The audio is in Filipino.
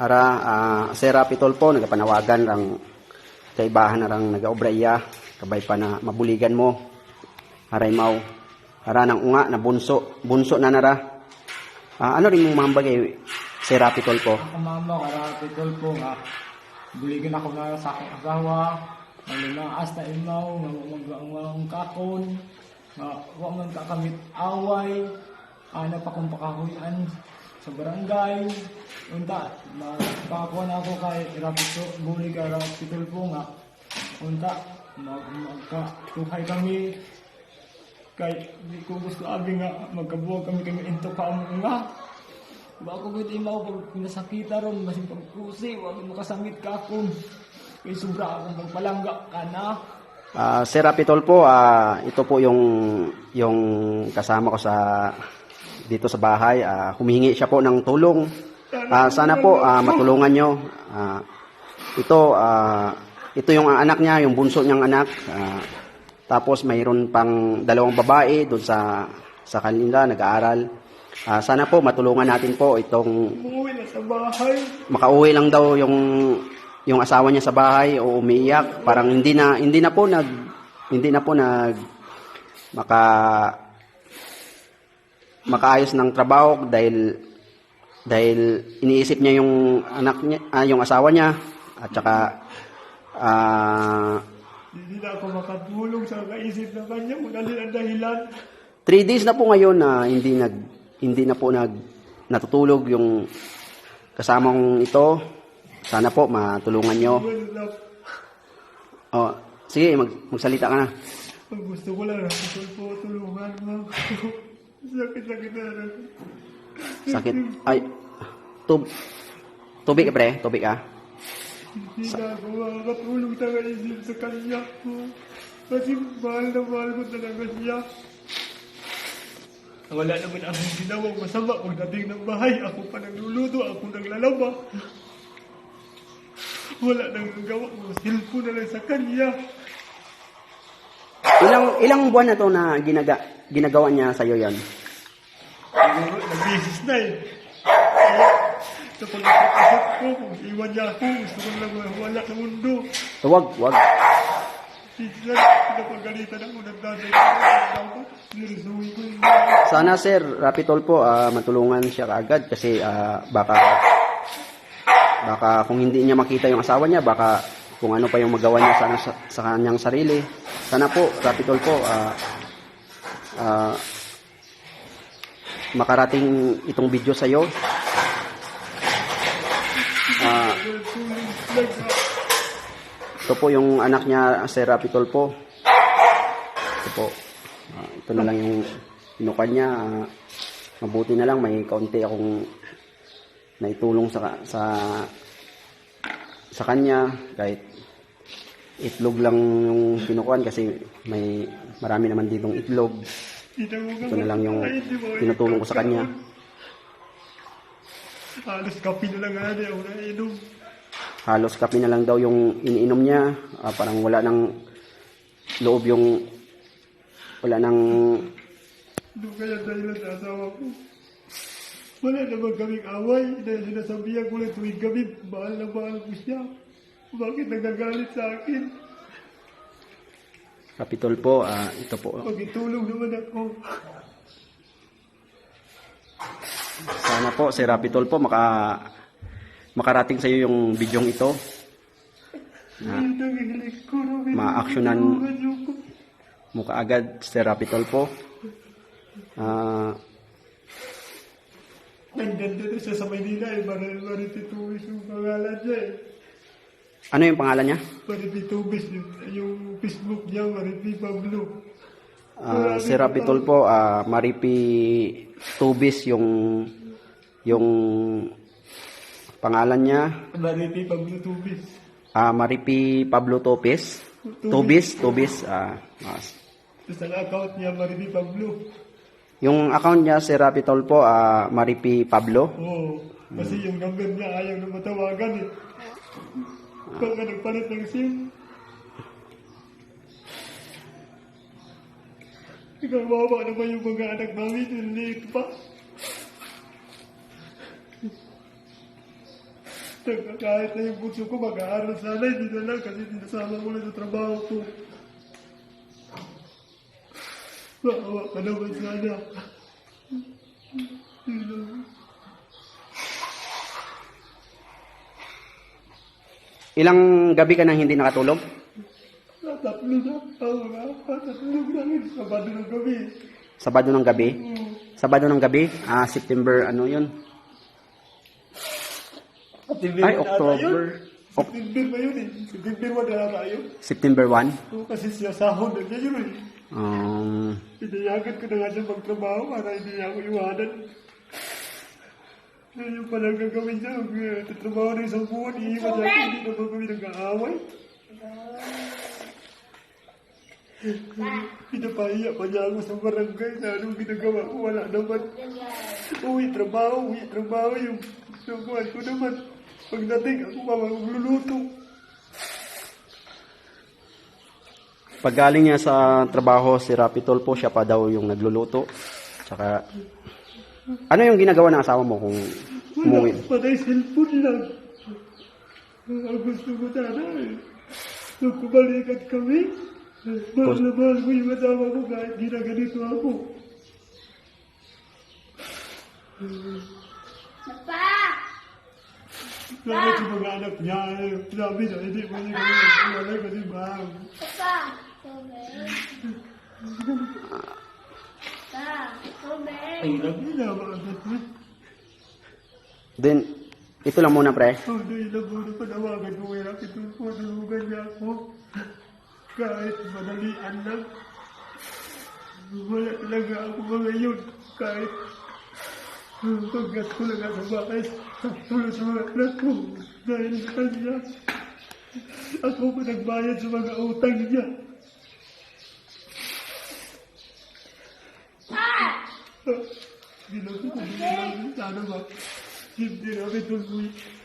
Ara, ah, Sir Rapitol po, nagapanawagan rang kaibahan na rang nagaobra iya, kabay pa na mabuligan mo. Aray mau. Ara nang unga na bunso, bunso na nara. Ah, ano rin mong mambag kay Sir Rapitol po? Ako mama, karapitol ko nga. Buligin ako na sa aking asawa. Malinaas na imaw, nga magawang kakon. Nga huwag man kakamit away. Ana pa kong pakahuyan sa barangay. Unta, magpakakuha na ako kay Rapito, bulig ka Rapitol ko nga. Unta, mag magkatuhay kami. Kay di ko gusto abi nga magkabuwag kami kami into pa nga. Ba ako gud imaw pag pinasakita ron masin pagkusi wa mo makasangit ka akon. Kay sobra akong pagpalangga kana. Ah, Sir Rapitol po, ah, ito po yung yung kasama ko sa dito sa bahay. Ah, humihingi siya po ng tulong. Ah, sana po ah, matulungan nyo. Ah, ito ah, ito yung anak niya, yung bunso niyang anak. Ah, tapos mayroon pang dalawang babae doon sa sa kanila nag-aaral. Ah, sana po matulungan natin po itong Umuwi na sa bahay. makauwi lang daw yung yung asawa niya sa bahay o umiiyak parang hindi na hindi na po nag hindi na po nag maka makaayos ng trabaho dahil dahil iniisip niya yung anak niya ah, yung asawa niya at saka ah, Hindi na ako makatulong sa kaisip na kanya kung alin ang dahilan. three days na po ngayon na hindi nag hindi na po nag natutulog yung kasamang ito sana po matulungan nyo Wala. oh, sige mag, magsalita ka na Ang gusto ko lang po tulungan mo. Sakit-sakit na rin. Sakit. Ay, tub tubig ka pre, tubig ka. Hindi na ako makakatulong sa kaisip sa kanya ko. Kasi mahal na mahal ko talaga siya. Wala naman akong ginawang masama pagdating ng bahay. Ako pa nagluluto, ako naglalaba. Wala nang gawa ko. Cellphone na lang sa kanya. Ilang ilang buwan na to na ginaga, ginagawa niya sa iyo 'yan. Kaya, sa pagkakasap ko, iwan niya ako, gusto ko lang wala sa mundo. Wag, wag. Yung Sana sir, Rapitol po ah, matulungan siya kaagad kasi ah, baka baka kung hindi niya makita yung asawa niya, baka kung ano pa yung magawa niya sana sa, sa kanyang sarili. Sana po, Rapitol po, ah, ah, makarating itong video sa iyo. Ah, ito po yung anak niya, Sir Rapitol po. Ito po. Ah, ito na lang yung pinukan niya. Ah, mabuti na lang may kaunti akong naitulong sa sa sa kanya kahit itlog lang yung pinukuan kasi may marami naman ditong itlog. Ito na lang yung tinutulong ko sa kanya. Halos kape na lang nga ako nainom. Halos kape na lang daw yung iniinom niya. Ah, parang wala nang loob yung wala nang Doon kaya dahilan sa asawa ko. Wala naman kaming away dahil sinasabihan ko lang tuwing gabi, mahal na mahal ko siya. Bakit nagagalit sa akin? Kapitol po. Ah, ito po. Pagitulong naman ako. Sana po, si Rapitol po, maka, makarating sa iyo yung bidyong ito. Na. Ma-actionan. Ko. mo kaagad, si Rapitol po. Ah, Nagdanda na siya sa Maynila eh. Mar- Marititubis yung pangalan niya eh. ano yung pangalan niya? Marititubis yung, yung Facebook niya, Mariti Pablo. Ah, si Rapitol po, ah, Maripi Tubis yung yung pangalan niya. Mariti Pablo Tubis. Ah, Maripi Pablo Topes. Tubis, Tubis. Ah, ah, Tapos ang account niya, Mariti Pablo. yung account niya, si Rapitol po, ah, Maripi Pablo. Oo. Kasi yung number niya ayaw na matawagan eh. Baka nagpalit ng SIM. Ikawawa naman yung mga anak namin, yung liit pa. Kahit na yung bunso ko mag-aaral sana, hindi na lang kasi sinasama ko na sa trabaho ko. Maawa ka naman sana. Ilang gabi ka nang hindi nakatulog? Tatlo na. Oo nga. Tatlo na rin. Sabado ng gabi. Sabado ng gabi? Sabado ng gabi? Ah, September ano yun? September Ay, October. yun. September ba yun eh? September 1 na ata yun. September 1? Oo, kasi siya sahod na yun eh. Um, Pinayagan ko na nga siya magtrabaho para hindi niya ako iwanan. Ano yung palang gagawin niya? Uh, tatrabaho na isang buwan, iiwan niya ako, hindi naman kami nag-aaway. Pinapahiya pa niya ako sa barangay na anong ginagawa ko, wala naman. Uwi, trabaho, uwi, trabaho, yung buwan ko naman. Pagdating, ako pa magluluto. paggaling niya sa trabaho, si Rapi Tolpo, siya pa daw yung nagluluto. Tsaka, ano yung ginagawa ng asawa mo kung Wala, umuwi? patay cellphone lang. Ang gusto ko sana eh. Nung kumalikat kami, mahal na mahal ko yung asawa ko kahit ginaganito ako. Bakit yung mga anak niya, eh, sabi na, hindi mo niya kami nagpulay kasi mahal. Mga Then, ito lang muna pre. Oh, dahil lang muna panawagan ko kaya kitutulungan niya ako. Kahit madalian lang. Wala talaga ako ngayon. Kahit pagkat ko lang sa bahay. Tulad sa mga anak ko. Dahil sa kanya. Ako pa nagbayad sa mga utang niya. Ah! Hindi lang ko kung hindi lang